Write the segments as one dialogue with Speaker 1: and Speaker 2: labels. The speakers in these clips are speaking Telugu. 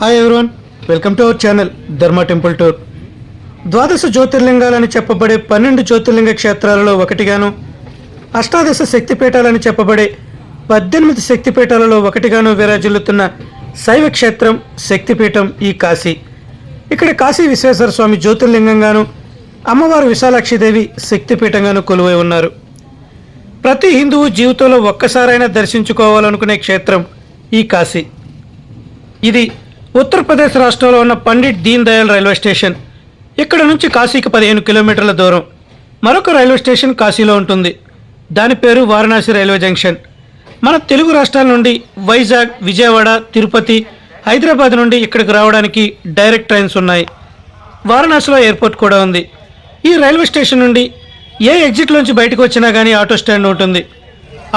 Speaker 1: Hi everyone welcome to our channel Dharma temple tour ద్వాదశ జ్యోతిర్లింగాలని చెప్పబడే పన్నెండు జ్యోతిర్లింగ క్షేత్రాలలో ఒకటిగాను అష్టాదశ శక్తిపీఠాలని చెప్పబడే పద్దెనిమిది శక్తిపీఠాలలో ఒకటిగాను విరాజిల్లుతున్న శైవ క్షేత్రం శక్తిపీఠం ఈ కాశీ. ఇక్కడ కాశీ విశ్వేశ్వర స్వామి జ్యోతిర్లింగంగాను అమ్మవారు విశాలాక్షిదేవి శక్తిపీఠంగాను కొలువై ఉన్నారు. ప్రతి హిందువు జీవితంలో ఒక్కసారైనా దర్శించుకోవాలనుకునే క్షేత్రం ఈ కాశీ. ఇది ఉత్తరప్రదేశ్ రాష్ట్రంలో ఉన్న పండిట్ దీన్ దయాళ్ రైల్వే స్టేషన్. ఇక్కడ నుంచి కాశీకి పదిహేను కిలోమీటర్ల దూరం. మరొక రైల్వే స్టేషన్ కాశీలో ఉంటుంది. దాని పేరు వారణాసి రైల్వే జంక్షన్. మన తెలుగు రాష్ట్రాల నుండి వైజాగ్ విజయవాడ తిరుపతి హైదరాబాద్ నుండి ఇక్కడికి రావడానికి డైరెక్ట్ ట్రైన్స్ ఉన్నాయి. వారణాసిలో ఎయిర్పోర్ట్ కూడా ఉంది. ఈ రైల్వే స్టేషన్ నుండి ఏ ఎగ్జిట్లోంచి బయటకు వచ్చినా కానీ ఆటో స్టాండ్ ఉంటుంది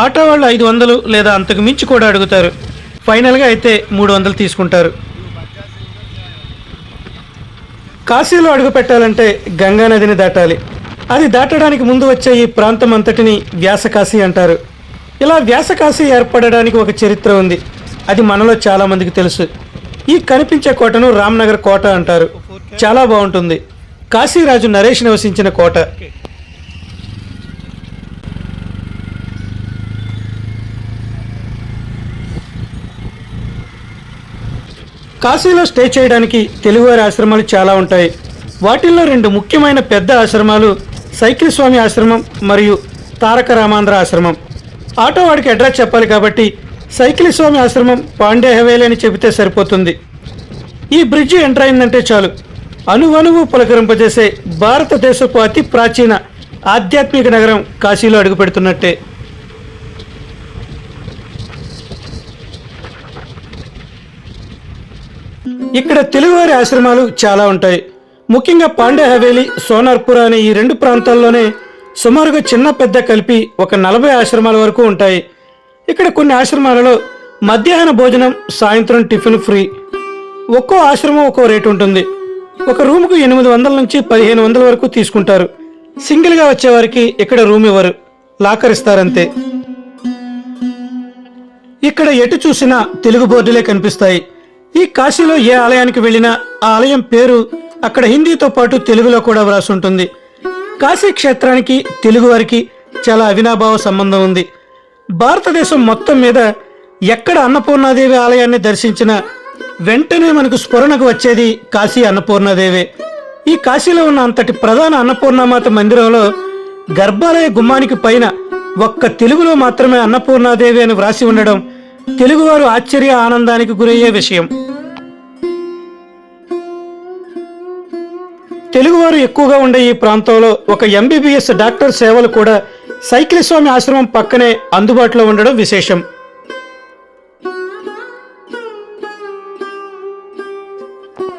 Speaker 1: ఆటో వాళ్ళు ఐదు వందలు లేదా అంతకు మించి కూడా అడుగుతారు. ఫైనల్గా అయితే మూడు వందలు తీసుకుంటారు. కాశీలో అడుగు పెట్టాలంటే గంగా నదిని దాటాలి. అది దాటడానికి ముందు వచ్చే ఈ ప్రాంతం అంతటిని వ్యాసకాశీ అంటారు. ఇలా వ్యాసకాశీ ఏర్పడడానికి ఒక చరిత్ర ఉంది. అది మనలో చాలామందికి తెలుసు. ఈ కనిపించే కోటను రామ్నగర్ కోట అంటారు. చాలా బాగుంటుంది. కాశీరాజు నరేష్ నివసించిన కోట. కాశీలో స్టే చేయడానికి తెలుగువారి ఆశ్రమాలు చాలా ఉంటాయి. వాటిల్లో రెండు ముఖ్యమైన పెద్ద ఆశ్రమాలు సైకిల్ స్వామి ఆశ్రమం మరియు తారక రామాంధ్ర ఆశ్రమం. ఆటో వాడికి అడ్రస్ చెప్పాలి కాబట్టి సైకిల్ స్వామి ఆశ్రమం పాండే హవేలీ అని చెబితే సరిపోతుంది. ఈ బ్రిడ్జి ఎంటర్ అయిందంటే చాలు. అనువనువు పులకరింపజేసే భారతదేశపు అతి ప్రాచీన ఆధ్యాత్మిక నగరం కాశీలో అడుగుపెడుతున్నట్టే. ఇక్కడ తెలుగువారి ఆశ్రమాలు చాలా ఉంటాయి. ముఖ్యంగా పాండే హవేలి సోనార్పుర అనే ఈ రెండు ప్రాంతాల్లోనే సుమారుగా చిన్న పెద్ద కలిపి ఒక నలభై ఆశ్రమాల వరకు ఉంటాయి. ఇక్కడ కొన్ని ఆశ్రమాలలో మధ్యాహ్న భోజనం సాయంత్రం టిఫిన్ ఫ్రీ. ఒక్కో ఆశ్రమం ఒక్కో రేటు ఉంటుంది. ఒక రూముకు ఎనిమిది వందల నుంచి పదిహేను వందల వరకు తీసుకుంటారు. సింగిల్గా వచ్చేవారికి ఇక్కడ రూమ్ ఇవ్వరు. లాకర్ ఇస్తారంతే ఇక్కడ ఎటు చూసినా తెలుగు బోర్డులే కనిపిస్తాయి. ఈ కాశీలో ఏ ఆలయానికి వెళ్ళినా ఆ ఆలయం పేరు అక్కడ హిందీతో పాటు తెలుగులో కూడా వ్రాసి ఉంటుంది కాశీ క్షేత్రానికి తెలుగు వారికి చాలా అవినాభావ సంబంధం ఉంది. భారతదేశం మొత్తం మీద ఎక్కడ అన్నపూర్ణాదేవి ఆలయాన్ని దర్శించినా వెంటనే మనకు స్ఫురణకు వచ్చేది కాశీ అన్నపూర్ణాదేవే. ఈ కాశీలో ఉన్న అంతటి ప్రధాన అన్నపూర్ణమాత మందిరంలో గర్భాలయ గుమ్మానికి పైన ఒక్క తెలుగులో మాత్రమే అన్నపూర్ణాదేవి అని వ్రాసి ఉండడం తెలుగువారు ఆశ్చర్య ఆనందానికి గురయ్యే విషయం. తెలుగువారు ఎక్కువగా ఉండే ఈ ప్రాంతంలో ఒక ఎంబీబీఎస్ డాక్టర్ సేవలు కూడా సైకిల్ స్వామి ఆశ్రమం పక్కనే అందుబాటులో ఉండడం విశేషం.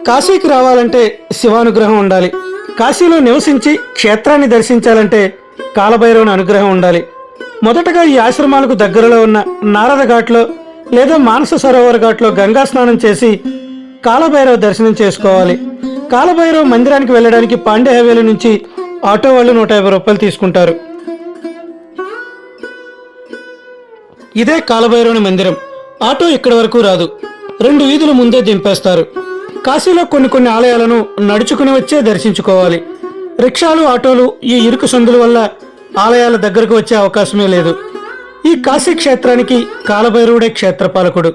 Speaker 1: కాశీకి రావాలంటే శివానుగ్రహం ఉండాలి. కాశీలో నివసించి క్షేత్రాన్ని దర్శించాలంటే కాలభైరవుని అనుగ్రహం ఉండాలి. మొదటగా ఈ ఆశ్రమాలకు దగ్గరలో ఉన్న నారద ఘాట్లో లేదా మానస సరోవర్ ఘాట్లో గంగా స్నానం చేసి కాలభైరవ దర్శనం చేసుకోవాలి. కాలభైరవ మందిరానికి వెళ్ళడానికి పాండే హవేలి నుంచి ఆటో వాళ్ళు నూట యాభై రూపాయలు తీసుకుంటారు. ఇదే కాలభైరవుని మందిరం. ఆటో ఇక్కడి వరకు రాదు. రెండు వీధులు ముందే దింపేస్తారు. కాశీలో కొన్ని కొన్ని ఆలయాలను నడుచుకుని వచ్చే దర్శించుకోవాలి. రిక్షాలు ఆటోలు ఈ ఇరుకు సందుల వల్ల ఆలయాల దగ్గరకు వచ్చే అవకాశమే లేదు. ఈ కాశీ క్షేత్రానికి కాలభైరవుడే క్షేత్రపాలకుడు.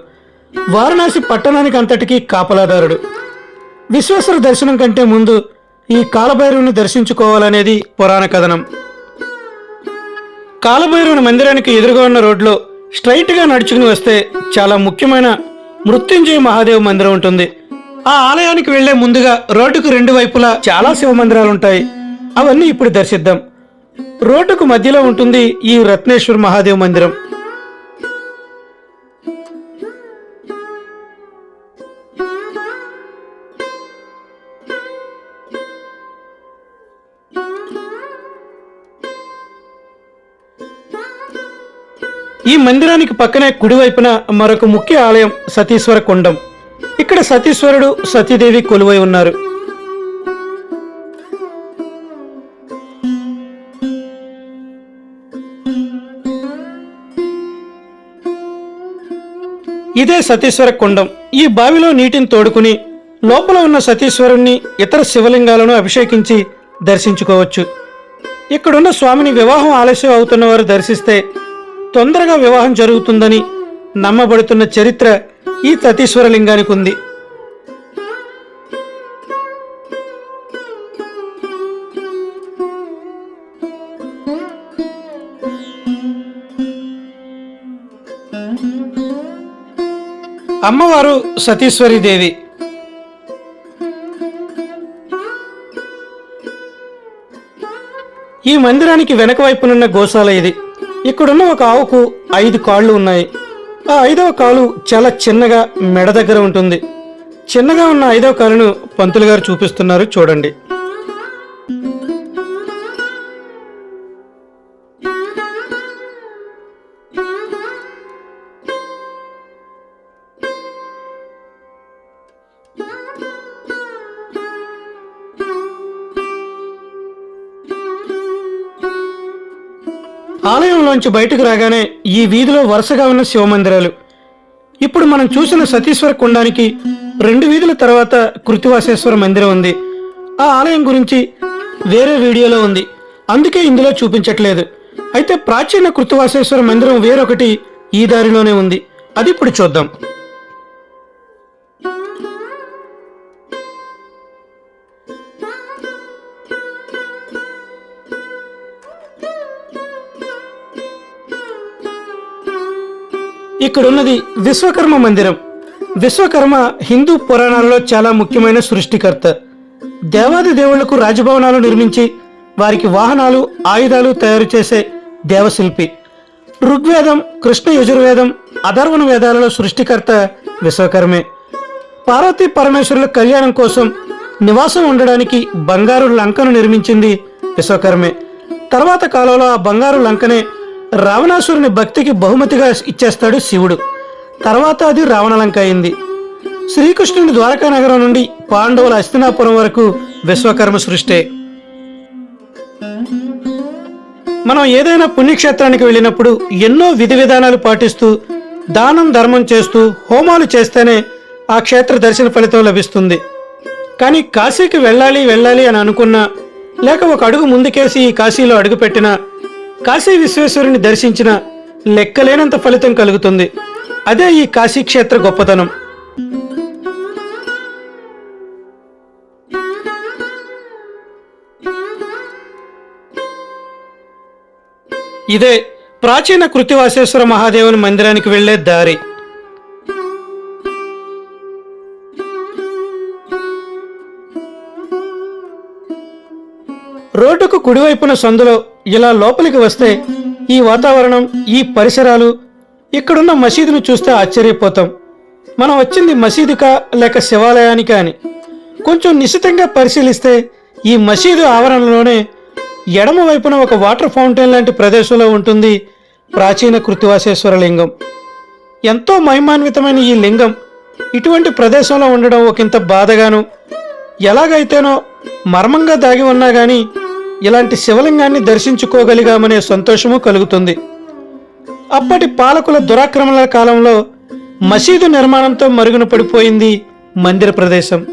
Speaker 1: వారణాసి పట్టణానికి అంతటికీ కాపలాదారుడు. విశ్వేశ్వర దర్శనం కంటే ముందు ఈ కాలభైరవుని దర్శించుకోవాలనేది పురాణ కథనం. కాలభైరవుని మందిరానికి ఎదురుగా ఉన్న రోడ్లో స్ట్రైట్గా నడుచుకుని వస్తే చాలా ముఖ్యమైన మృత్యుంజయ మహాదేవ్ మందిరం ఉంటుంది. ఆ ఆలయానికి వెళ్ళే ముందుగా రోడ్డుకు రెండు వైపులా చాలా శివ మందిరాలు ఉంటాయి. అవన్నీ ఇప్పుడు దర్శిద్దాం. రోడ్డుకు మధ్యలో ఉంటుంది ఈ రత్నేశ్వర్ మహాదేవ్ మందిరం. ఈ మందిరానికి పక్కనే కుడివైపున మరొక ముఖ్య ఆలయం సతీశ్వర కొండం. ఇక్కడ సతీశ్వరుడు సతీదేవి కొలువై ఉన్నారు. ఇదే సతీశ్వర కుండం. ఈ బావిలో నీటిని తోడుకుని లోపల ఉన్న సతీశ్వరుణ్ణి ఇతర శివలింగాలను అభిషేకించి దర్శించుకోవచ్చు. ఇక్కడున్న స్వామిని వివాహం ఆలస్యం అవుతున్న వారు దర్శిస్తే తొందరగా వివాహం జరుగుతుందని నమ్మబడుతున్న చరిత్ర ఈ సతీశ్వర లింగానికి ఉంది. అమ్మవారు సతీశ్వరి దేవి ఈ మందిరానికి వెనక వైపునున్న గోశాల ఇది. ఇక్కడున్న ఒక ఆవుకు ఐదు కాళ్ళు ఉన్నాయి. ఆ ఐదవ కాలు చాలా చిన్నగా మెడ దగ్గర ఉంటుంది. చిన్నగా ఉన్న ఐదవ కాలును పంతులు గారు చూపిస్తున్నారు చూడండి. ఆలయంలోంచి బయటకు రాగానే ఈ వీధిలో వరుసగా ఉన్న శివమందిరాలు. ఇప్పుడు మనం చూసిన సతీశ్వర కుండానికి రెండు వీధుల తర్వాత కృతివాసేశ్వర మందిరం ఉంది. ఆ ఆలయం గురించి వేరే వీడియోలో ఉంది. అందుకే ఇందులో చూపించట్లేదు. అయితే ప్రాచీన కృతివాసేశ్వర మందిరం వేరొకటి ఈ దారిలోనే ఉంది. అది ఇప్పుడు చూద్దాం. ఇక్కడున్నది విశ్వకర్మ మందిరం. విశ్వకర్మ హిందూ పురాణాలలో చాలా ముఖ్యమైన సృష్టికర్త. దేవాది దేవుళ్ళకు రాజభవనాలు నిర్మించి వారికి వాహనాలు ఆయుధాలు తయారు చేసే దేవశిల్పి. ఋగ్వేదం కృష్ణ యజుర్వేదం అధర్వణ వేదాలలో సృష్టికర్త విశ్వకర్మే. పార్వతీ పరమేశ్వరుల కళ్యాణం కోసం నివాసం ఉండడానికి బంగారు లంకను నిర్మించింది విశ్వకర్మే. తర్వాత కాలంలో ఆ బంగారు లంకనే రావణాసురుని భక్తికి బహుమతిగా ఇచ్చేస్తాడు శివుడు. తర్వాత అది రావణలంక అయింది. శ్రీకృష్ణుని ద్వారకా నగరం నుండి పాండవుల హస్తినాపురం వరకు విశ్వకర్మ సృష్టే. మనం ఏదైనా పుణ్యక్షేత్రానికి వెళ్ళినప్పుడు ఎన్నో విధి విధానాలు పాటిస్తూ దానం ధర్మం చేస్తూ హోమాలు చేస్తేనే ఆ క్షేత్ర దర్శన ఫలితం లభిస్తుంది. కానీ కాశీకి వెళ్ళాలి వెళ్ళాలి అని అనుకున్నా లేక ఒక అడుగు ముందుకేసి ఈ కాశీలో అడుగుపెట్టినా కాశీ విశ్వేశ్వరుని దర్శించిన లెక్కలేనంత ఫలితం కలుగుతుంది. అదే ఈ కాశీ క్షేత్ర గొప్పతనం. ఇదే ప్రాచీన కృతివాసేశ్వర మహాదేవుని మందిరానికి వెళ్ళే దారి. రోడ్డుకు కుడివైపున సందులో ఇలా లోపలికి వస్తే ఈ వాతావరణం ఈ పరిసరాలు ఇక్కడున్న మసీదును చూస్తే ఆశ్చర్యపోతాం. మనం వచ్చింది మసీదుకా లేక శివాలయానికా అని. కొంచెం నిశితంగా పరిశీలిస్తే ఈ మసీదు ఆవరణలోనే ఎడమ వైపున ఒక వాటర్ ఫౌంటైన్ లాంటి ప్రదేశంలో ఉంటుంది ప్రాచీన కృతివాసేశ్వర లింగం. ఎంతో మహిమాన్వితమైన ఈ లింగం ఇటువంటి ప్రదేశంలో ఉండడం ఒకంత బాధగాను. ఎలాగైతేనో మర్మంగా దాగి ఉన్నా కానీ ఇలాంటి శివలింగాన్ని దర్శించుకోగలిగామనే సంతోషము కలుగుతుంది. అప్పటి పాలకుల దురాక్రమణల కాలంలో మసీదు నిర్మాణంతో మరుగున పడిపోయింది మందిర ప్రదేశం.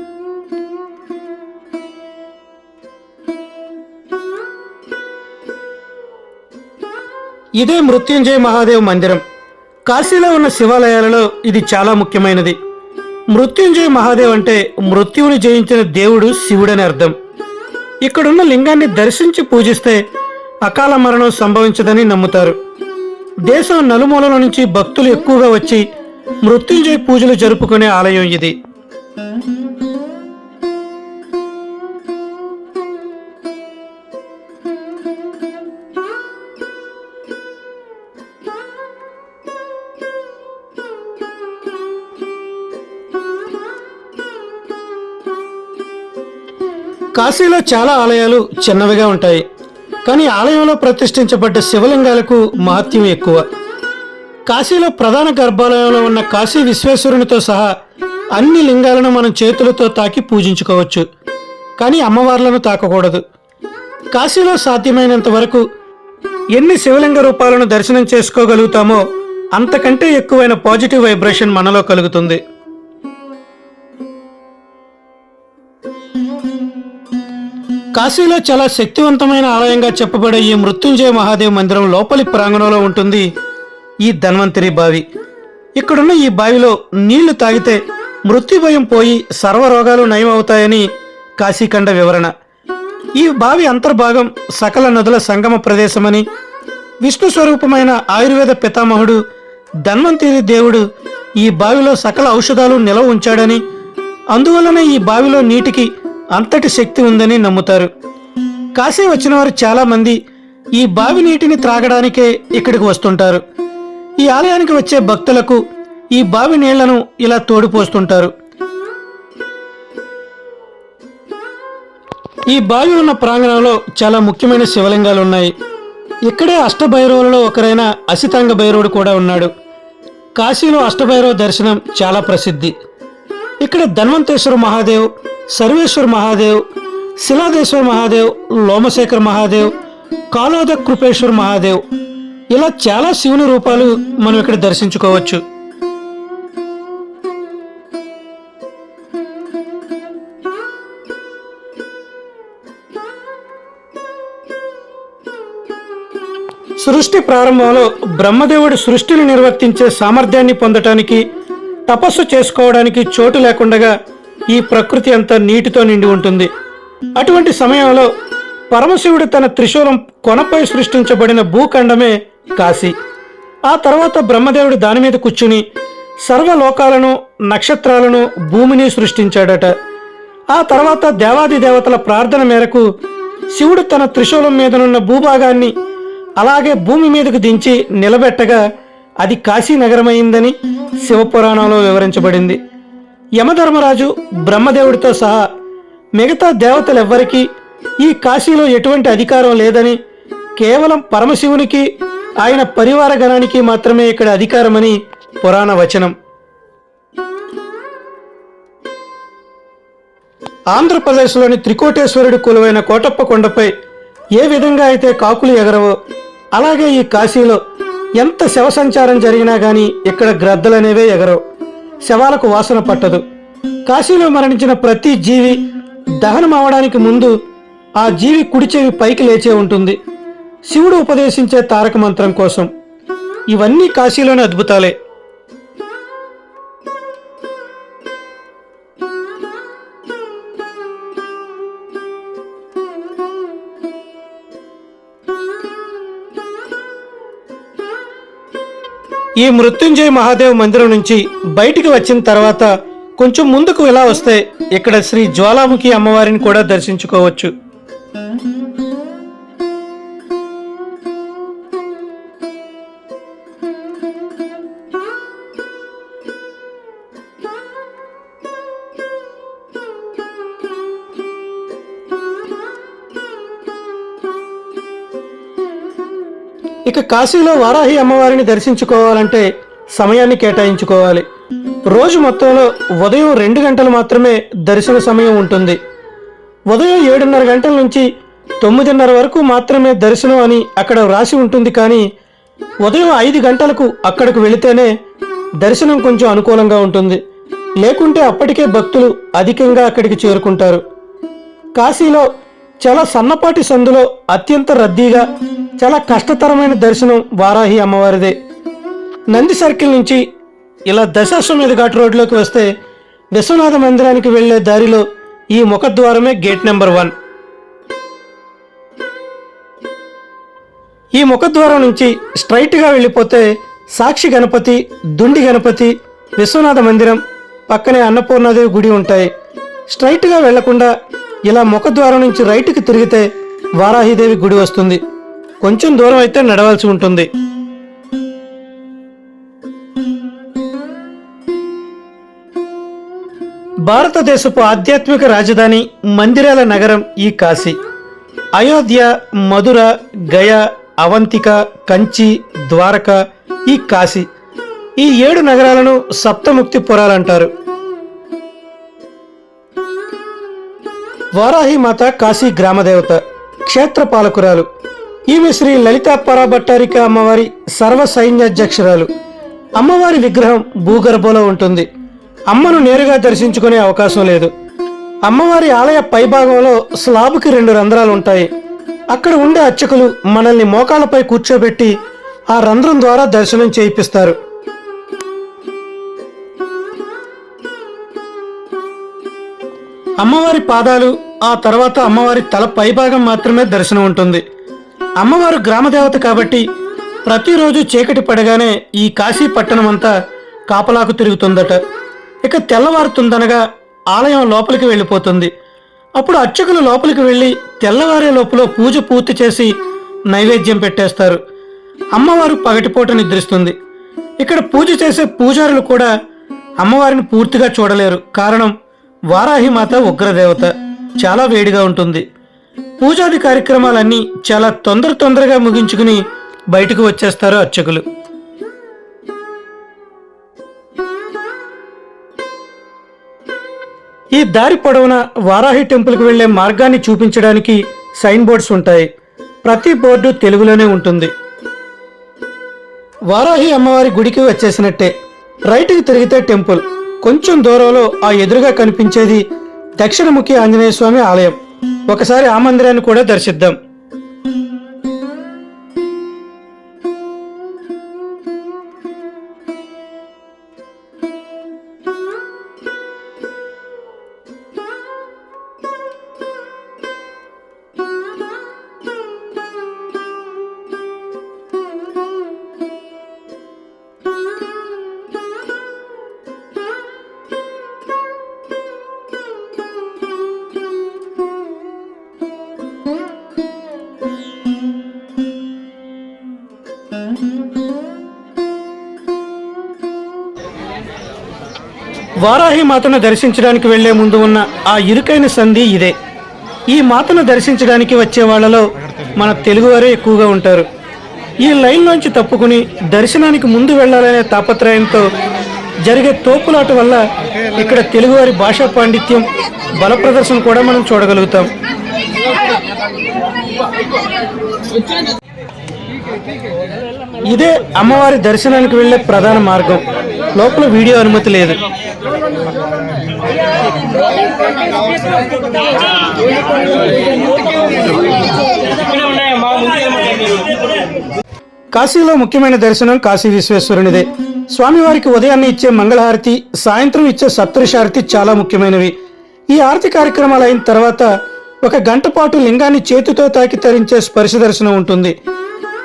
Speaker 1: ఇదే మృత్యుంజయ మహాదేవ్ మందిరం. కాశీలో ఉన్న శివాలయాలలో ఇది చాలా ముఖ్యమైనది. మృత్యుంజయ మహాదేవ్ అంటే మృత్యువుని జయించిన దేవుడు శివుడని అర్థం. ఇక్కడున్న లింగాన్ని దర్శించి పూజిస్తే అకాల మరణం సంభవించదని నమ్ముతారు. దేశం నలుమూలల నుంచి భక్తులు ఎక్కువగా వచ్చి మృత్యుంజయ పూజలు జరుపుకునే ఆలయం ఇది. కాశీలో చాలా ఆలయాలు చిన్నవిగా ఉంటాయి. కానీ ఆలయంలో ప్రతిష్ఠించబడ్డ శివలింగాలకు మహత్యం ఎక్కువ. కాశీలో ప్రధాన గర్భాలయంలో ఉన్న కాశీ విశ్వేశ్వరునితో సహా అన్ని లింగాలను మనం చేతులతో తాకి పూజించుకోవచ్చు. కానీ అమ్మవార్లను తాకకూడదు. కాశీలో సాధ్యమైనంత వరకు ఎన్ని శివలింగ రూపాలను దర్శనం చేసుకోగలుగుతామో అంతకంటే ఎక్కువైన పాజిటివ్ వైబ్రేషన్ మనలో కలుగుతుంది. కాశీలో చాలా శక్తివంతమైన ఆలయంగా చెప్పబడే ఈ మృత్యుంజయ మహాదేవ్ మందిరం లోపలి ప్రాంగణంలో ఉంటుంది ఈ ధన్వంతరి బావి. ఇక్కడున్న ఈ బావిలో నీళ్ళు తాగితే మృత్యు భయం పోయి సర్వరోగాలు నయమవుతాయని కాశీఖండ వివరణ. ఈ బావి అంతర్భాగం సకల నదుల సంగమ ప్రదేశమని విష్ణు స్వరూపమైన ఆయుర్వేద పితామహుడు ధన్వంతరి దేవుడు ఈ బావిలో సకల ఔషధాలు నిలవ ఉంచాడని అందువలన ఈ బావిలో నీటికి అంతటి శక్తి ఉందని నమ్ముతారు. కాశీ వచ్చిన వారు చాలామంది ఈ బావి నీటిని త్రాగడానికే ఇక్కడికి వస్తుంటారు. ఈ ఆలయానికి వచ్చే భక్తులకు ఈ బావి నీళ్ళను ఇలా తోడిపోస్తుంటారు. ఈ బావి ఉన్న ప్రాంగణంలో చాలా ముఖ్యమైన శివలింగాలు ఉన్నాయి ఇక్కడే అష్టభైరవులలో ఒకరైన అసితాంగ భైరవుడు కూడా ఉన్నాడు. కాశీలో అష్టభైరవ దర్శనం చాలా ప్రసిద్ధి. ఇక్కడ ధన్వంతేశ్వర మహాదేవ్ సర్వేశ్వర్ మహాదేవ్ శిలాదేశ్వర మహాదేవ్ లోమశేఖర్ మహాదేవ్ కాలోద కృపేశ్వర్ మహాదేవ్. ఇలా చాలా శివుని రూపాలు మనం ఇక్కడ దర్శించుకోవచ్చు. సృష్టి ప్రారంభంలో బ్రహ్మదేవుడు సృష్టిని నిర్వర్తించే సామర్థ్యాన్ని పొందటానికి తపస్సు చేసుకోవడానికి చోటు లేకుండగా ఈ ప్రకృతి అంతా నీటితో నిండి ఉంటుంది. అటువంటి సమయంలో పరమశివుడు తన త్రిశూలం కొనపై సృష్టించబడిన భూఖండమే కాశీ. ఆ తర్వాత బ్రహ్మదేవుడు దాని మీద కూర్చుని సర్వలోకాలను నక్షత్రాలను భూమిని సృష్టించాడట. ఆ తర్వాత దేవాది దేవతల ప్రార్థన మేరకు శివుడు తన త్రిశూలం మీదనున్న భూభాగాన్ని అలాగే భూమి మీదకు దించి నిలబెట్టగా అది కాశీ నగరమైందని శివపురాణంలో వివరించబడింది. యమధర్మరాజు బ్రహ్మదేవుడితో సహా మిగతా దేవతలెవ్వరికీ ఈ కాశీలో ఎటువంటి అధికారం లేదని కేవలం పరమశివునికి ఆయన పరివార గణానికి మాత్రమే ఇక్కడ అధికారమని పురాణ వచనం. ఆంధ్రప్రదేశ్లోని త్రికోటేశ్వరుడి కొలువైన కోటప్ప కొండపై ఏ విధంగా అయితే కాకులు ఎగరవో అలాగే ఈ కాశీలో ఎంత శవ సంచారం జరిగినా కానీ ఇక్కడ గ్రద్దలనేవే ఎగరవు. శవాలకు వాసన పట్టదు. కాశీలో మరణించిన ప్రతి జీవి దహనం అవడానికి ముందు ఆ జీవి కుడి చెవి పైకి లేచే ఉంటుంది. శివుడు ఉపదేశించే తారక మంత్రం కోసం. ఇవన్నీ కాశీలోని అద్భుతాలే. ఈ మృత్యుంజయ మహాదేవ్ మందిరం నుంచి బయటికి వచ్చిన తర్వాత కొంచెం ముందుకు ఇలా వస్తే ఇక్కడ శ్రీ జ్వాలాముఖి అమ్మవారిని కూడా దర్శించుకోవచ్చు. కాశీలో వారాహి అమ్మవారిని దర్శించుకోవాలంటే సమయాన్ని కేటాయించుకోవాలి. రోజు మొత్తంలో ఉదయం రెండు గంటలు మాత్రమే దర్శన సమయం ఉంటుంది. ఉదయం ఏడున్నర గంటల నుంచి తొమ్మిదిన్నర వరకు మాత్రమే దర్శనం అని అక్కడ వ్రాసి ఉంటుంది కానీ ఉదయం ఐదు గంటలకు అక్కడికి వెళితేనే దర్శనం కొంచెం అనుకూలంగా ఉంటుంది. లేకుంటే అప్పటికే భక్తులు అధికంగా అక్కడికి చేరుకుంటారు. కాశీలో చాలా సన్నపాటి సందులో అత్యంత రద్దీగా చాలా కష్టతరమైన దర్శనం వారాహి అమ్మవారిదే. నంది సర్కిల్ నుంచి ఇలా దశాశ్వమేధ ఘాట్ రోడ్లోకి వస్తే విశ్వనాథ మందిరానికి వెళ్ళే దారిలో ఈ ముఖద్వారమే గేట్ నెంబర్ వన్. ఈ ముఖద్వారం నుంచి స్ట్రైట్గా వెళ్ళిపోతే సాక్షి గణపతి దుండి గణపతి విశ్వనాథ మందిరం పక్కనే అన్నపూర్ణాదేవి గుడి ఉంటాయి. స్ట్రైట్గా వెళ్ళకుండా ఇలా ముఖద్వారం నుంచి రైట్కి తిరిగితే వారాహిదేవి గుడి వస్తుంది. కొంచెం దూరం అయితే నడవాల్సి ఉంటుంది. భారతదేశపు ఆధ్యాత్మిక రాజధాని మందిరాల నగరం ఈ కాశీ. అయోధ్య మధుర గయ అవంతిక కంచి ద్వారక ఈ కాశీ. ఈ ఏడు నగరాలను సప్తముక్తి పురాలంటారు. వారాహిమాత కాశీ గ్రామదేవత క్షేత్ర పాలకురాలు ఈమె శ్రీ లలితా పరాభట్టారిక అమ్మవారి సర్వ సైన్యాధ్యక్షురాలు అమ్మవారి విగ్రహం భూగర్భంలో ఉంటుంది. అమ్మను నేరుగా దర్శించుకునే అవకాశం లేదు. అమ్మవారి ఆలయ పైభాగంలో స్లాబ్కి రెండు రంధ్రాలు ఉంటాయి. అక్కడ ఉండే అర్చకులు మనల్ని మోకాళ్ళపై కూర్చోబెట్టి ఆ రంధ్రం ద్వారా దర్శనం చేయిపిస్తారు. అమ్మవారి పాదాలు ఆ తర్వాత అమ్మవారి తల పైభాగం మాత్రమే దర్శనం ఉంటుంది. అమ్మవారు గ్రామదేవత కాబట్టి ప్రతిరోజు చీకటి పడగానే ఈ కాశీ పట్టణం అంతా కాపలాకు తిరుగుతుందట. ఇక తెల్లవారుతుందనగా ఆలయం లోపలికి వెళ్ళిపోతుంది. అప్పుడు అర్చకులు లోపలికి వెళ్ళి తెల్లవారే లోపల పూజ పూర్తి చేసి నైవేద్యం పెట్టేస్తారు. అమ్మవారు పగటిపూట నిద్రిస్తుంది. ఇక్కడ పూజ చేసే పూజారులు కూడా అమ్మవారిని పూర్తిగా చూడలేరు. కారణం వారాహి మాత ఉగ్రదేవత చాలా వేడిగా ఉంటుంది. పూజాది కార్యక్రమాలన్నీ చాలా తొందర తొందరగా ముగించుకుని బయటకు వచ్చేస్తారు అర్చకులు. ఈ దారి పొడవున వారాహి టెంపుల్కి వెళ్ళే మార్గాన్ని చూపించడానికి సైన్ బోర్డ్స్ ఉంటాయి. ప్రతి బోర్డు తెలుగులోనే ఉంటుంది. వారాహి అమ్మవారి గుడికి వచ్చేసినట్టే. రైట్కి తిరిగితే టెంపుల్. కొంచెం దూరంలో ఆ ఎదురుగా కనిపించేది దక్షిణముఖి ఆంజనేయ స్వామి ఆలయం. ఒకసారి ఆ మందిరాన్ని కూడా దర్శిద్దాం. వారాహి మాతను దర్శించడానికి వెళ్ళే ముందు ఉన్న ఆ ఇరుకైన సంధి ఇదే. ఈ మాతను దర్శించడానికి వచ్చే వాళ్ళలో మన తెలుగువారే ఎక్కువగా ఉంటారు. ఈ లైన్లోంచి తప్పుకుని దర్శనానికి ముందు వెళ్ళాలనే తాపత్రయంతో జరిగే తోపులాట వల్ల ఇక్కడ తెలుగువారి భాషా పాండిత్యం బల ప్రదర్శన కూడా మనం చూడగలుగుతాం. ఇదే అమ్మవారి దర్శనానికి వెళ్ళే ప్రధాన మార్గం. లోపల వీడియో అనుమతి లేదు. కాశీలో ముఖ్యమైన దర్శనం కాశీ విశ్వేశ్వరునిదే. స్వామివారికి ఉదయాన్నే ఇచ్చే మంగళహారతి సాయంత్రం ఇచ్చే సప్తరిషారతి చాలా ముఖ్యమైనవి. ఈ ఆరతి కార్యక్రమాలు అయిన తర్వాత ఒక గంట పాటు లింగాన్ని చేతితో తాకి తరించే స్పర్శ దర్శనం ఉంటుంది.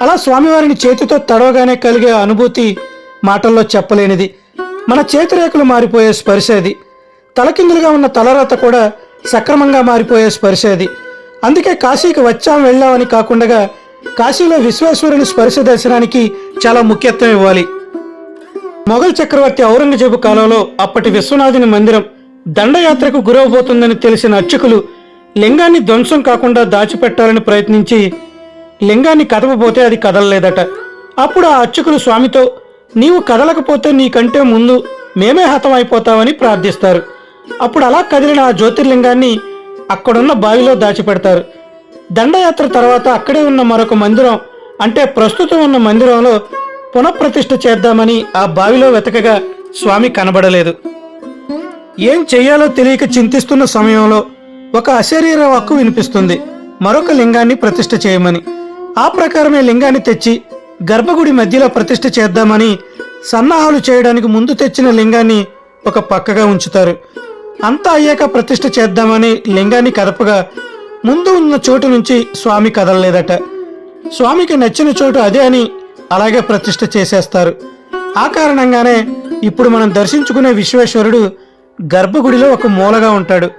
Speaker 1: అలా స్వామివారిని చేతితో తడవగానే కలిగే అనుభూతి మాటల్లో చెప్పలేనిది. మన చేతిరేఖలు మారిపోయే స్పర్శ అది. తలకిందులుగా ఉన్న తలరాత కూడా సక్రమంగా మారిపోయే స్పర్శ అది. అందుకే కాశీకి వచ్చాం వెళ్ళామని కాకుండా కాశీలో విశ్వేశ్వరుని స్పర్శ దర్శనానికి చాలా ముఖ్యత్వం ఇవ్వాలి. మొఘల్ చక్రవర్తి ఔరంగజేబు కాలంలో అప్పటి విశ్వనాథుని మందిరం దండయాత్రకు గురవబోతుందని తెలిసిన అర్చకులు లింగాన్ని ధ్వంసం కాకుండా దాచిపెట్టాలని ప్రయత్నించి లింగాన్ని కదపబోతే అది కదలలేదట. అప్పుడు ఆ అర్చకులు స్వామితో నీవు కదలకపోతే నీకంటే ముందు మేమే హతమైపోతామని ప్రార్థిస్తారు. అప్పుడు అలా కదిలిన ఆ జ్యోతిర్లింగాన్ని అక్కడున్న బావిలో దాచిపెడతారు. దండయాత్ర తర్వాత అక్కడే ఉన్న మరొక మందిరం అంటే ప్రస్తుతం ఉన్న మందిరంలో పునఃప్రతిష్ఠ చేద్దామని ఆ బావిలో వెతకగా స్వామి కనబడలేదు. ఏం చెయ్యాలో తెలియక చింతిస్తున్న సమయంలో ఒక అశరీర వాక్కు వినిపిస్తుంది. మరొక లింగాన్ని ప్రతిష్ఠ చేయమని. ఆ ప్రకారమే లింగాన్ని తెచ్చి గర్భగుడి మధ్యలో ప్రతిష్ఠ చేద్దామని సన్నాహాలు చేయడానికి ముందు తెచ్చిన లింగాన్ని ఒక పక్కగా ఉంచుతారు. అంతా అయ్యాక ప్రతిష్ఠ చేద్దామని లింగాన్ని కదపగా ముందు ఉన్న చోటు నుంచి స్వామి కదలలేదట. స్వామికి నచ్చిన చోటు అదే అని అలాగే ప్రతిష్ఠ చేసేస్తారు. ఆ కారణంగానే ఇప్పుడు మనం దర్శించుకునే విశ్వేశ్వరుడు గర్భగుడిలో ఒక మూలగా ఉంటాడు.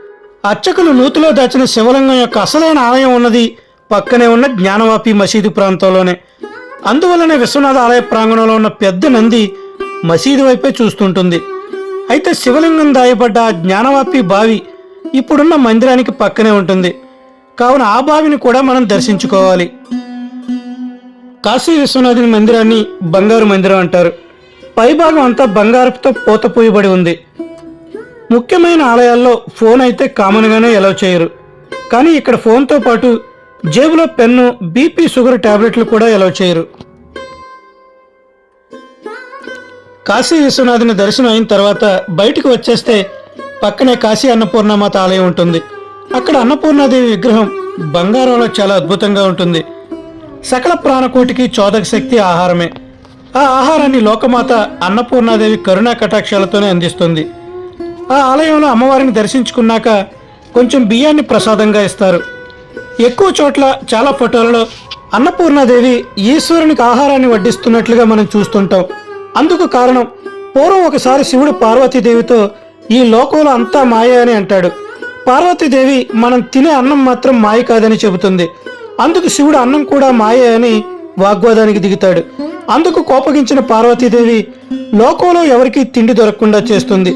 Speaker 1: అర్చకులు నూతిలో దాచిన శివలింగం యొక్క అసలైన ఆలయం ఉన్నది పక్కనే ఉన్న జ్ఞానవాపి మసీదు ప్రాంతంలోనే. అందువలనే విశ్వనాథ ఆలయ ప్రాంగణంలో ఉన్న పెద్ద నంది మసీదు వైపే చూస్తుంటుంది. అయితే శివలింగం దాయబడ్డ జ్ఞానవాపి బావి ఇప్పుడున్న మందిరానికి పక్కనే ఉంటుంది. కావున ఆ బావిని కూడా మనం దర్శించుకోవాలి. కాశీ విశ్వనాథుని మందిరాన్ని బంగారు మందిరం అంటారు. పైభాగం అంతా బంగారపుతో పూత పూయబడి ఉంది. ముఖ్యమైన ఆలయాల్లో ఫోన్ అయితే కామన్గానే ఎలవ్ చేయరు. కానీ ఇక్కడ ఫోన్తో పాటు జేబులో పెన్ను బీపీ షుగర్ టాబ్లెట్లు కూడా ఎలా చేయరు. కాశీ విశ్వనాథుని దర్శనం అయిన తర్వాత బయటకు వచ్చేస్తే పక్కనే కాశీ అన్నపూర్ణమాత ఆలయం ఉంటుంది. అక్కడ అన్నపూర్ణాదేవి విగ్రహం బంగారంలో చాలా అద్భుతంగా ఉంటుంది. సకల ప్రాణకోటికి చోదక శక్తి ఆహారమే. ఆ ఆహారాన్ని లోకమాత అన్నపూర్ణాదేవి కరుణా కటాక్షాలతోనే అందిస్తుంది. ఆ ఆలయంలో అమ్మవారిని దర్శించుకున్నాక కొంచెం బియ్యాన్ని ప్రసాదంగా ఇస్తారు. ఎక్కువ చోట్ల చాలా ఫోటోలలో అన్నపూర్ణాదేవి ఈశ్వరునికి ఆహారాన్ని వడ్డిస్తున్నట్లుగా మనం చూస్తుంటాం. అందుకు కారణం పూర్వం ఒకసారి శివుడు పార్వతీదేవితో ఈ లోకంలో అంతా మాయ అని అంటాడు. పార్వతీదేవి మనం తినే అన్నం మాత్రం మాయ కాదని చెబుతుంది. అందుకు శివుడు అన్నం కూడా మాయ అని వాగ్వాదానికి దిగుతాడు. అందుకు కోపగించిన పార్వతీదేవి లోకంలో ఎవరికీ తిండి దొరకకుండా చేస్తుంది.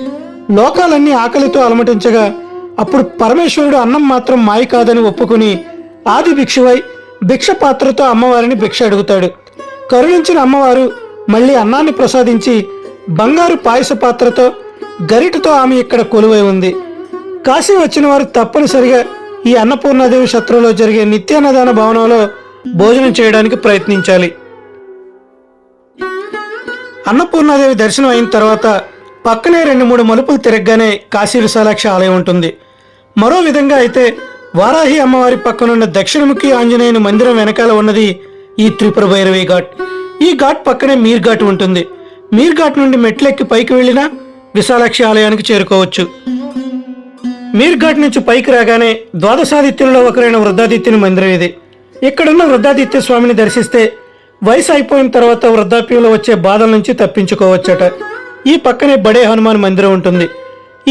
Speaker 1: లోకాలన్నీ ఆకలితో అలమటించగా అప్పుడు పరమేశ్వరుడు అన్నం మాత్రం మాయ కాదని ఒప్పుకుని ఆది భిక్షువై భిక్ష పాత్రతో అమ్మవారిని భిక్ష అడుగుతాడు. కరుణించిన అమ్మవారు మళ్ళీ అన్నాన్ని ప్రసాదించి బంగారు పాయస పాత్రతో గరిటతో ఆమె ఇక్కడ కొలువై ఉంది. కాశీ వచ్చిన వారు తప్పనిసరిగా ఈ అన్నపూర్ణాదేవి శత్రువులో జరిగే నిత్యాన్నదాన భవనంలో భోజనం చేయడానికి ప్రయత్నించాలి. అన్నపూర్ణాదేవి దర్శనం అయిన తర్వాత పక్కనే రెండు మూడు మలుపులు తిరగగానే కాశీ విశాలాక్షి ఆలయం ఉంటుంది. మరో విధంగా అయితే వారాహి అమ్మవారి పక్కనున్న దక్షిణముఖి ఆంజనేయుని మందిరం వెనకాల ఉన్నది ఈ త్రిపుర భైరవి ఘాట్. ఈ ఘాట్ పక్కనే మీర్ ఘాట్ ఉంటుంది. మీర్ ఘాట్ నుండి మెట్లెక్కి పైకి వెళ్ళినా విశాలాక్షి ఆలయానికి చేరుకోవచ్చు. మీర్ ఘాట్ నుంచి పైకి రాగానే ద్వాదశాదిత్యులలో ఒకరైన వృద్ధాదిత్యుని మందిరం ఇది. ఇక్కడున్న వృద్ధాదిత్య స్వామిని దర్శిస్తే వయసు అయిపోయిన తర్వాత వృద్ధాప్యంలో వచ్చే బాధల నుంచి తప్పించుకోవచ్చట. ఈ పక్కనే బడే హనుమాన్ మందిరం ఉంటుంది.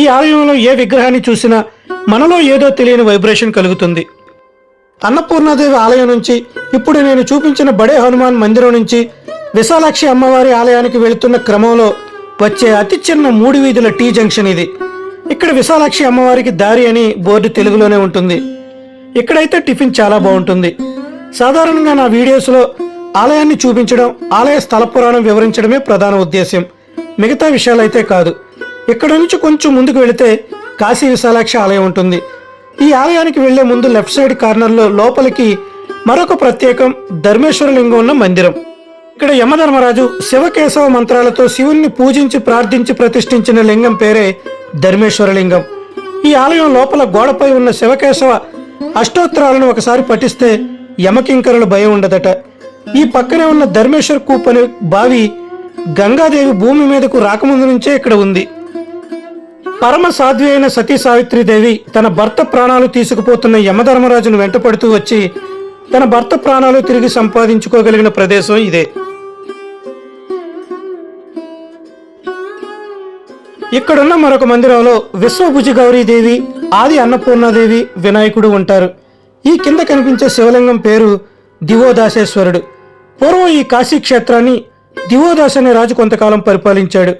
Speaker 1: ఈ ఆలయంలో ఏ విగ్రహాన్ని చూసినా మనలో ఏదో తెలియని వైబ్రేషన్ కలుగుతుంది. అన్నపూర్ణాదేవి ఆలయం నుంచి ఇప్పుడు నేను చూపించిన బడే హనుమాన్ మందిరం నుంచి విశాలాక్షి అమ్మవారి ఆలయానికి వెళుతున్న క్రమంలో వచ్చే అతి చిన్న మూడు వీధుల టీ జంక్షన్ ఇది. ఇక్కడ విశాలాక్షి అమ్మవారికి దారి అని బోర్డు తెలుగులోనే ఉంటుంది. ఇక్కడైతే టిఫిన్ చాలా బాగుంటుంది. సాధారణంగా నా వీడియోస్లో ఆలయాన్ని చూపించడం ఆలయ స్థల పురాణం వివరించడమే ప్రధాన ఉద్దేశ్యం. మిగతా విషయాలైతే కాదు. ఇక్కడ నుంచి కొంచెం ముందుకు వెళితే కాశీ విశాలాక్షి ఆలయం ఉంటుంది. ఈ ఆలయానికి వెళ్ళే ముందు లెఫ్ట్ సైడ్ కార్నర్లో లోపలికి మరొక ప్రత్యేకం ధర్మేశ్వర లింగం ఉన్న మందిరం. ఇక్కడ యమధర్మరాజు శివకేశవ మంత్రాలతో శివుణ్ణి పూజించి ప్రార్థించి ప్రతిష్ఠించిన లింగం పేరే ధర్మేశ్వర లింగం. ఈ ఆలయం లోపల గోడపై ఉన్న శివకేశవ అష్టోత్తరాలను ఒకసారి పఠిస్తే యమకింకరుల భయం ఉండదట. ఈ పక్కనే ఉన్న ధర్మేశ్వర్ కూప్ అనే బావి గంగాదేవి భూమి మీదకు రాకముందు నుంచే ఇక్కడ ఉంది. పరమ సాధ్వి అయిన సతీ సావిత్రిదేవి తన భర్త ప్రాణాలు తీసుకుపోతున్న యమధర్మరాజును వెంటపడుతూ వచ్చి తన భర్త ప్రాణాలు తిరిగి సంపాదించుకోగలిగిన ప్రదేశం ఇదే. ఇక్కడున్న మరొక మందిరంలో విశ్వభుజి గౌరీదేవి ఆది అన్నపూర్ణాదేవి వినాయకుడు ఉంటారు. ఈ కింద కనిపించే శివలింగం పేరు దివోదాసేశ్వరుడు. పూర్వం ఈ కాశీ క్షేత్రాన్ని దివోదాస్ అనే రాజు కొంతకాలం పరిపాలించాడు.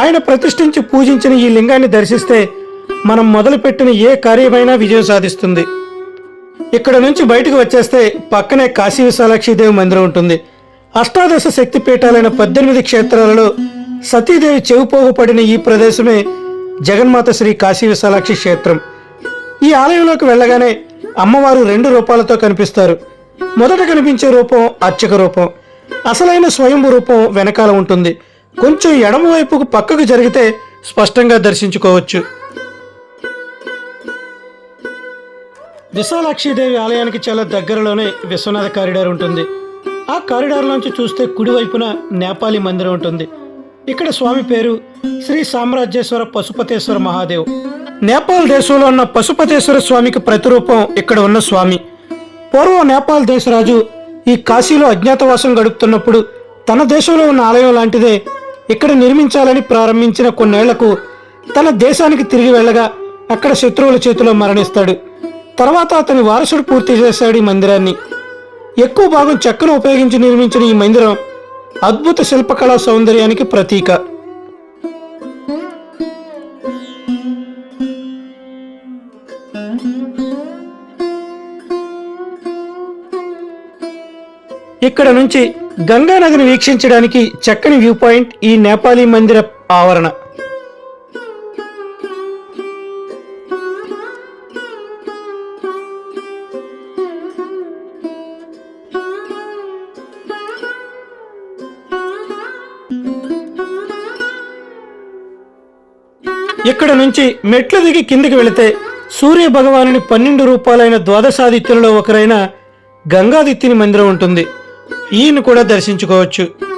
Speaker 1: ఆయన ప్రతిష్ఠించి పూజించిన ఈ లింగాన్ని దర్శిస్తే మనం మొదలుపెట్టిన ఏ కార్యమైనా విజయం సాధిస్తుంది. ఇక్కడ నుంచి బయటకు వచ్చేస్తే పక్కనే కాశీ విశాలాక్షిదేవి మందిరం ఉంటుంది. అష్టాదశ శక్తి పీఠాలైన పద్దెనిమిది క్షేత్రాలలో సతీదేవి చెవిపోగు పడిన ఈ ప్రదేశమే జగన్మాత శ్రీ కాశీ విశాలాక్షి క్షేత్రం. ఈ ఆలయంలోకి వెళ్ళగానే అమ్మవారు రెండు రూపాలతో కనిపిస్తారు. మొదట కనిపించే రూపం అర్చక రూపం. అసలైన స్వయం రూపం వెనకాల ఉంటుంది. కొంచెం ఎడమ వైపుకు పక్కకు జరిగితే స్పష్టంగా దర్శించుకోవచ్చు. విశాలాక్షిదేవి ఆలయానికి చాలా దగ్గరలోనే విశ్వనాథ కారిడార్ ఉంటుంది. ఆ కారిడార్ నుంచి చూస్తే కుడివైపున నేపాలి మందిరం ఉంటుంది. ఇక్కడ స్వామి పేరు శ్రీ సామ్రాజ్యేశ్వర పశుపతేశ్వర మహాదేవ్. నేపాల్ దేశంలో ఉన్న పశుపతేశ్వర స్వామికి ప్రతిరూపం ఇక్కడ ఉన్న స్వామి. పూర్వం నేపాల్ దేశరాజు ఈ కాశీలో అజ్ఞాతవాసం గడుపుతున్నప్పుడు తన దేశంలో ఉన్న ఆలయం లాంటిదే ఇక్కడ నిర్మించాలని ప్రారంభించిన కొన్నేళ్ళకు తన దేశానికి తిరిగి వెళ్ళగా అక్కడ శత్రువుల చేతిలో మరణిస్తాడు. తర్వాత అతని వారసుడు పూర్తి చేశాడు ఈ మందిరాన్ని. ఎక్కువ భాగం చెక్కను ఉపయోగించి నిర్మించిన ఈ మందిరం అద్భుత శిల్పకళా సౌందర్యానికి ప్రతీక. ఇక్కడ నుంచి గంగా వీక్షించడానికి చక్కని వ్యూ పాయింట్ ఈ నేపాలీ మందిర ఆవరణ. ఇక్కడ నుంచి మెట్లు దిగి కిందికి వెళితే సూర్య భగవానుని పన్నెండు రూపాయలైన ద్వాదశాదిత్యులలో ఒకరైన గంగాదిత్యుని మందిరం ఉంటుంది. ఈయన కూడా దర్శించుకోవచ్చు.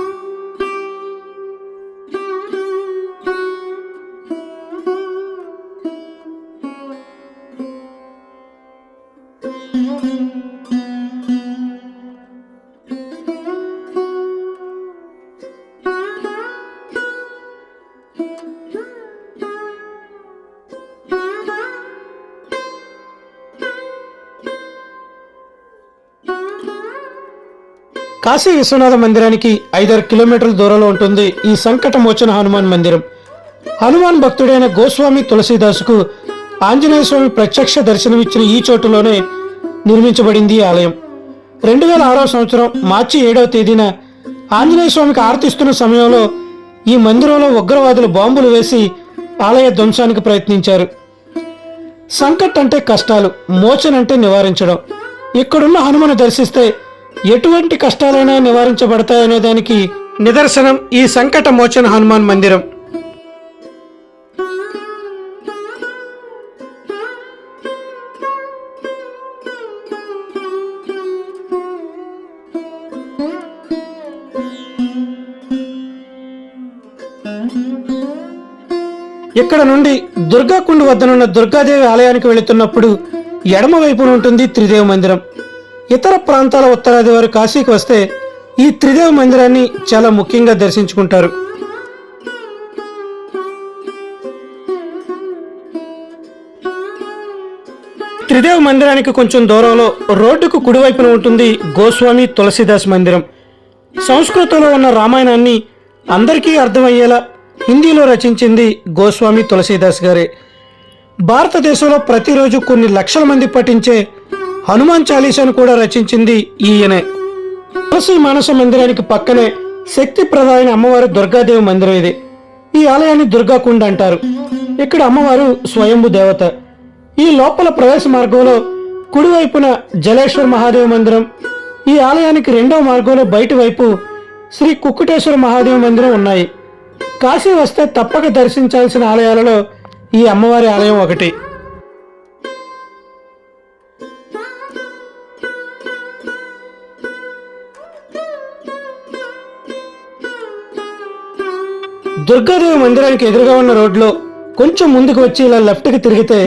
Speaker 1: కాశీ విశ్వనాథ మందిరానికి ఐదారు కిలోమీటర్ల దూరంలో ఉంటుంది ఈ సంకట మోచన హనుమాన్ మందిరం. హనుమాన్ భక్తుడైన గోస్వామి తులసీదాసుకు ఆంజనేయ స్వామి ప్రత్యక్ష దర్శనమిచ్చిన ఈ చోటులోనే నిర్మించబడింది ఈ ఆలయం. రెండు వేల ఆరో సంవత్సరం మార్చి ఏడవ తేదీన ఆంజనేయ స్వామికి ఆర్తిస్తున్న సమయంలో ఈ మందిరంలో ఉగ్రవాదులు బాంబులు వేసి ఆలయ ధ్వంసానికి ప్రయత్నించారు. సంకట్ అంటే కష్టాలు మోచన్ అంటే నివారించడం. ఇక్కడున్న హనుమను దర్శిస్తే ఎటువంటి కష్టాలైనా నివారించబడతాయనే దానికి నిదర్శనం ఈ సంకట మోచన హనుమాన్ మందిరం. ఇక్కడ నుండి దుర్గాకుండ వద్దనున్న దుర్గాదేవి ఆలయానికి వెళుతున్నప్పుడు ఎడమ వైపున ఉంటుంది త్రిదేవ మందిరం. ఇతర ప్రాంతాల ఉత్తరాది వారు కాశీకి వస్తే ఈ త్రిదేవ మందిరాన్ని చాలా ముఖ్యంగా దర్శించుకుంటారు. త్రిదేవ మందిరానికి కొంచెం దూరంలో రోడ్డుకు కుడివైపున ఉంటుంది గోస్వామి తులసిదాస్ మందిరం. సంస్కృతంలో ఉన్న రామాయణాన్ని అందరికీ అర్థమయ్యేలా హిందీలో రచించింది గోస్వామి తులసీదాస్ గారే. భారతదేశంలో ప్రతిరోజు కొన్ని లక్షల మంది పఠించే హనుమాన్ చాలీసాను కూడా రచించింది ఈయనే. తులసి మానస మందిరానికి పక్కనే శక్తి ప్రధాన అమ్మవారు దుర్గాదేవి మందిరం ఇది. ఈ ఆలయాన్ని దుర్గాకుండ అంటారు. ఇక్కడ అమ్మవారు స్వయంభు దేవత. ఈ లోపల ప్రవేశ మార్గంలో కుడివైపున జలేశ్వర మహాదేవ మందిరం. ఈ ఆలయానికి రెండవ మార్గంలో బయటి వైపు శ్రీ కుక్కుటేశ్వర మహాదేవ మందిరం ఉన్నాయి. కాశీ వస్తే తప్పక దర్శించాల్సిన ఆలయాలలో ఈ అమ్మవారి ఆలయం ఒకటి. దుర్గాదేవి మందిరానికి ఎదురుగా ఉన్న రోడ్లో కొంచెం ముందుకు వచ్చి ఇలా లెఫ్ట్కి తిరిగితే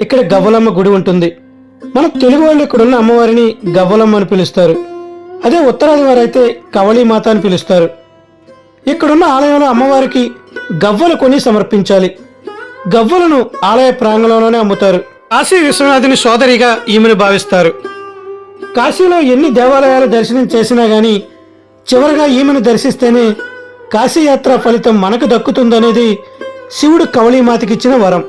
Speaker 1: ఇక్కడ గవ్వలమ్మ గుడి ఉంటుంది. మన తెలుగు వాళ్ళు ఇక్కడున్న అమ్మవారిని గవ్వలమ్మ అని పిలుస్తారు. అదే ఉత్తరాది వారైతే కవళీమాత అని పిలుస్తారు. ఇక్కడున్న ఆలయంలో అమ్మవారికి గవ్వలు కొని సమర్పించాలి. గవ్వలను ఆలయ ప్రాంగణంలోనే అమ్ముతారు. కాశీ విశ్వనాథుని సోదరిగా ఈమెను భావిస్తారు. కాశీలో ఎన్ని దేవాలయాలు దర్శనం చేసినా గాని చివరిగా ఈమెను దర్శిస్తేనే కాశీయాత్ర ఫలితం మనకు దక్కుతుందనేది శివుడు కవళీమాతకిచ్చిన వరం.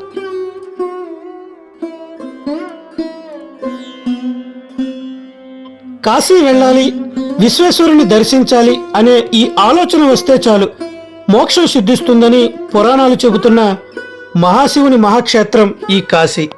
Speaker 1: కాశీ వెళ్ళాలి విశ్వేశ్వరుని దర్శించాలి అనే ఈ ఆలోచన వస్తే చాలు. మోక్షం సిద్ధిస్తుందని పురాణాలు చెబుతున్న మహాశివుని మహాక్షేత్రం ఈ కాశీ.